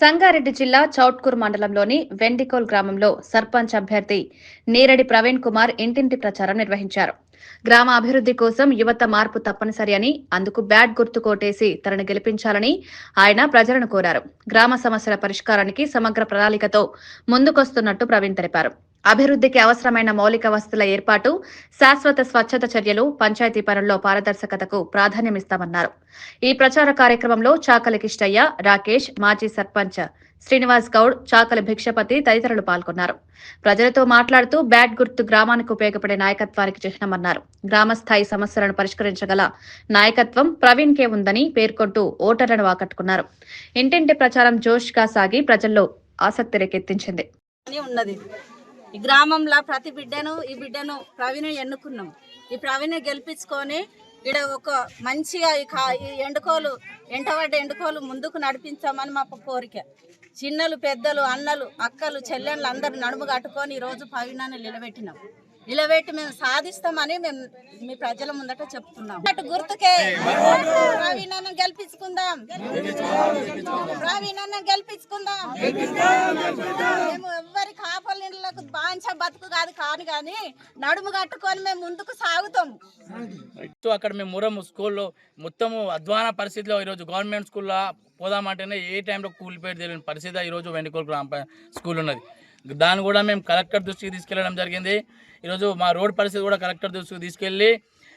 సంగారెడ్డి జిల్లా చౌట్కూర్ మండలంలోని వెండికోల్ గ్రామంలో సర్పంచ్ అభ్యర్థి నేరడి ప్రవీణ్ కుమార్ ఇంటింటి ప్రచారం నిర్వహించారు. గ్రామ అభివృద్ధి కోసం యువత మార్పు తప్పనిసరి అని అందుకు బ్యాట్ గుర్తు కోటేసి తనను గెలిపించాలని ఆయన ప్రజలను కోరారు. గ్రామ సమస్యల పరిష్కారానికి సమగ్ర ప్రణాళికతో ముందుకొస్తున్నట్టు ప్రవీణ్ తెలిపారు. అభివృద్ధికి అవసరమైన మౌలిక వసతుల ఏర్పాటు శాశ్వత స్వచ్ఛత చర్యలు పంచాయతీ పనుల్లో పారదర్శకతకు ప్రాధాన్యమిస్తామన్నారు. ఈ ప్రచార కార్యక్రమంలో చాకలి కిష్టయ్య రాకేష్ మాజీ సర్పంచ్ శ్రీనివాస్ గౌడ్ చాకలి భిక్షపతి తదితరులు పాల్గొన్నారు. ప్రజలతో మాట్లాడుతూ బ్యాట్ గుర్తు గ్రామానికి ఉపయోగపడే నాయకత్వానికి చిహ్నమన్నారు. గ్రామస్థాయి సమస్యలను పరిష్కరించగల నాయకత్వం ప్రవీణ్ కే ఉందని పేర్కొంటూ ఓటర్లను ఆకట్టుకున్నారు. ఇంటింటి ప్రచారం జోష్గా సాగి ప్రజల్లో ఆసక్తి రేకెత్తించింది. ఉన్నది. ఈ గ్రామంలో ప్రతి బిడ్డను ఈ బిడ్డను ప్రవీణ్ ఎన్నుకున్నాం. ఈ ప్రవీణ్ గెలిపించుకొని ఇక్కడ ఒక మంచిగా ఈ కా ఈ ఎండుకోలు ఎంటబడ్డ ఎండుకోలు ముందుకు నడిపించామని మా కోరిక. చిన్నలు పెద్దలు అన్నలు అక్కలు చెల్లెళ్ళు అందరు నడుము కట్టుకొని ఈరోజు ప్రవీణాన్ని నిలబెట్టినాం. నిలబెట్టి మేము సాధిస్తామని మేము మీ ప్రజల ముందట చెప్తున్నాం. అటు గుర్తుకే ప్రవీణాన్ని గెలిపించుకుందాం. ప్రవీణాన్ని గెలిపించుకుందాం. మేము ఎవ్వరి కాపలిళ్ళకు బాంచ బతుకు కాదు కాను కానీ నడుము కట్టుకొని మేము ముందుకు సాగుతాం. సో అక్కడ మేము మురం స్కూల్లో మొత్తము అధ్వాన పరిస్థితిలో ఈరోజు గవర్నమెంట్ స్కూల్లో పోదామంటేనే ఏ టైంలో కూలిపోయి తెలియని పరిస్థితి ఈరోజు వెండికోల్ గ్రామ స్కూల్ ఉన్నది. దాన్ని కూడా మేము కలెక్టర్ దృష్టికి తీసుకెళ్ళడం జరిగింది. ఈరోజు మా రోడ్ పరిస్థితి కూడా కలెక్టర్ దృష్టికి తీసుకెళ్ళి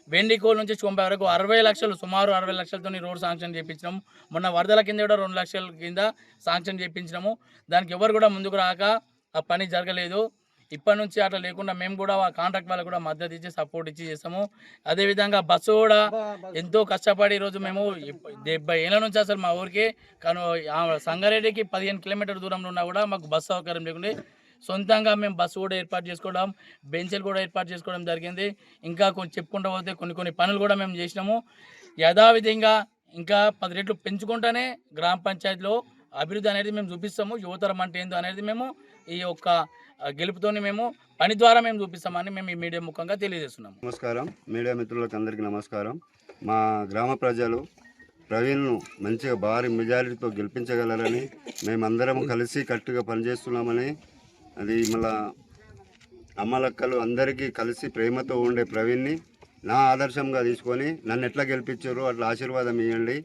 వెండికోల్ నుంచి చొంపై వరకు అరవై లక్షలు సుమారు అరవై లక్షలతో రోడ్ శాంక్షన్ చేయించినాము మొన్న వరదల కింద కూడా రెండు లక్షల కింద శాంక్షన్ చేయించినాము దానికి ఎవరు కూడా ముందుకు రాక ఆ పని జరగలేదు. ఇప్పటి నుంచి అట్లా లేకుండా మేము కూడా ఆ కాంట్రాక్ట్ వాళ్ళకు కూడా మద్దతు ఇచ్చి సపోర్ట్ ఇచ్చి చేస్తాము. అదేవిధంగా బస్సు కూడా ఎంతో కష్టపడి ఈరోజు మేము డెబ్బై ఏళ్ళ నుంచి అసలు మా ఊరికి కను సంగారెడ్డికి పదిహేను కిలోమీటర్ దూరంలో ఉన్నా కూడా మాకు బస్సు సౌకర్యం లేకుండా. సొంతంగా మేము బస్సు కూడా ఏర్పాటు చేసుకోవడం బెంచ్లు కూడా ఏర్పాటు చేసుకోవడం జరిగింది. ఇంకా కొన్ని చెప్పుకుంటూ పోతే కొన్ని కొన్ని పనులు కూడా మేము చేసినాము. యథావిధంగా ఇంకా పది రెట్లు పెంచుకుంటూనే గ్రామ పంచాయతీలో అభివృద్ధి అనేది మేము చూపిస్తాము. యువతరం అంటే ఏందో అనేది మేము ఈ యొక్క గెలుపుతోని మేము పని ద్వారా మేము చూపిస్తామని మేము ఈ మీడియా ముఖంగా తెలియజేస్తున్నాం నమస్కారం. మీడియా మిత్రులకు అందరికీ నమస్కారం. మా గ్రామ ప్రజలు ప్రవీణ్ను మంచిగా భారీ మెజారిటీతో గెలిపించగలరని మేమందరం కలిసి కట్టుగా పనిచేస్తున్నామని అది మళ్ళా అమ్మలక్కలు అందరికీ కలిసి ప్రేమతో ఉండే ప్రవీణ్ని నా ఆదర్శంగా తీసుకొని నన్ను ఎట్లా గెలిపించారో అట్లా ఆశీర్వాదం ఇవ్వండి.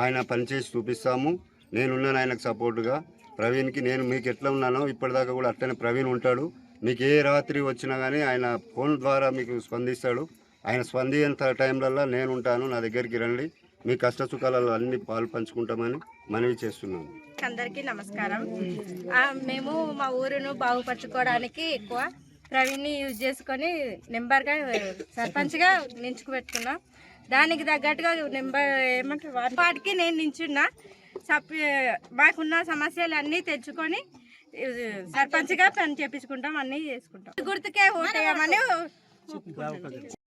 ఆయన పనిచేసి చూపిస్తాము. నేనున్నాను ఆయనకు సపోర్టుగా. ప్రవీణ్కి నేను మీకు ఎట్లా ఉన్నానో ఇప్పటిదాకా కూడా అట్లనే ప్రవీణ్ ఉంటాడు. మీకు ఏ రాత్రి వచ్చినా కానీ ఆయన ఫోన్ ద్వారా మీకు స్పందిస్తాడు. ఆయన స్పందించిన టైంలలో నేను ఉంటాను నా దగ్గరికి రండి. మీ కష్ట సుఖాలలో అన్ని పాలు పంచుకుంటామని మనవి చేస్తున్నాను. అందరికీ నమస్కారం. మేము మా ఊరును బాగుపరచుకోవడానికి ఎక్కువ ప్రవీణ్ని యూజ్ చేసుకొని నెంబర్గా సర్పంచ్గా నించుకు పెట్టుకున్నాం. దానికి తగ్గట్టుగా నెంబర్ ఏమంటారు? వాటికి నేను నించున్నా. మాకున్న సమస్యలు అన్నీ తెచ్చుకొని సర్పంచ్గా పని చేపించుకుంటాం అన్నీ చేసుకుంటాం. గుర్తుకే ఓటేయమని